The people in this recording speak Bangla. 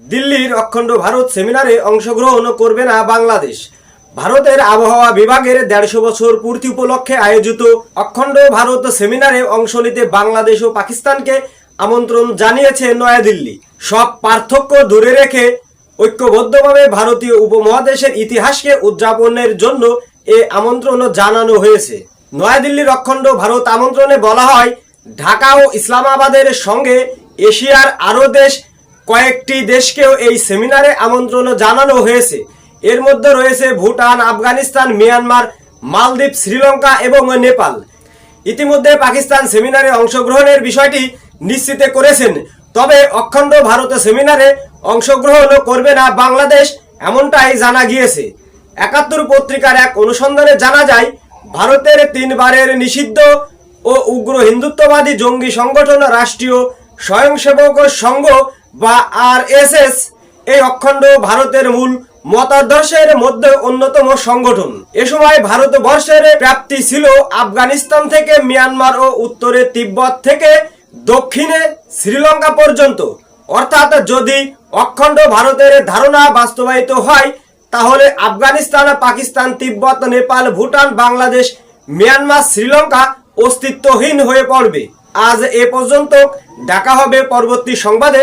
দিল্লির অখণ্ড ভারত সেমিনারে অংশগ্রহণ করবে না বাংলাদেশ। ভারতের আবহাওয়া বিভাগের দেড়শো বছর পূর্তি উপলক্ষে আয়োজিত অখণ্ড ভারত সেমিনারে অংশ নিতে বাংলাদেশ ও পাকিস্তানকে আমন্ত্রণ জানিয়েছে নয়াদিল্লি। সব পার্থক্য দূরে রেখে ঐক্যবদ্ধভাবে ভারতীয় উপমহাদেশের ইতিহাসকে উদযাপনের জন্য এ আমন্ত্রণ জানানো হয়েছে। নয়াদিল্লির অখণ্ড ভারত আমন্ত্রণে বলা হয়, ঢাকা ও ইসলামাবাদের সঙ্গে এশিয়ার আরও দেশ কয়েকটি দেশকেও এই সেমিনারে আমন্ত্রণ জানানো হয়েছে। এর মধ্যে রয়েছে ভুটান, আফগানিস্তান, মিয়ানমার, মালদ্বীপ, শ্রীলঙ্কা এবং নেপাল। ইতিমধ্যে পাকিস্তান সেমিনারে অংশগ্রহণের বিষয়টি নিশ্চিত করেছেন। তবে অখণ্ড ভারত সেমিনারে অংশগ্রহণ করবে না বাংলাদেশ এমনটাই জানা গিয়েছে। একাত্তর পত্রিকার এক অনুসন্ধানে জানা যায়, ভারতের তিনবারের নিষিদ্ধ ও উগ্র হিন্দুত্ববাদী জঙ্গি সংগঠন রাষ্ট্রীয় স্বয়ংসেবক সংঘ বা আরএসএস, এই অখণ্ড ভারতের মূল মতাদর্শের মধ্যে অন্যতম সংগঠন। এ সময় ভারতবর্ষের প্রাপ্তি ছিল আফগানিস্তান থেকে মিয়ানমার ও উত্তরে তিব্বত থেকে দক্ষিণে শ্রীলঙ্কা পর্যন্ত। অর্থাৎ যদি অখণ্ড ভারতের ধারণা বাস্তবায়িত হয়, তাহলে আফগানিস্তান, পাকিস্তান, তিব্বত, নেপাল, ভুটান, বাংলাদেশ, মিয়ানমার, শ্রীলঙ্কা অস্তিত্বহীন হয়ে পড়বে। আজ এ পর্যন্ত দেখা হবে পরবর্তী সংবাদে।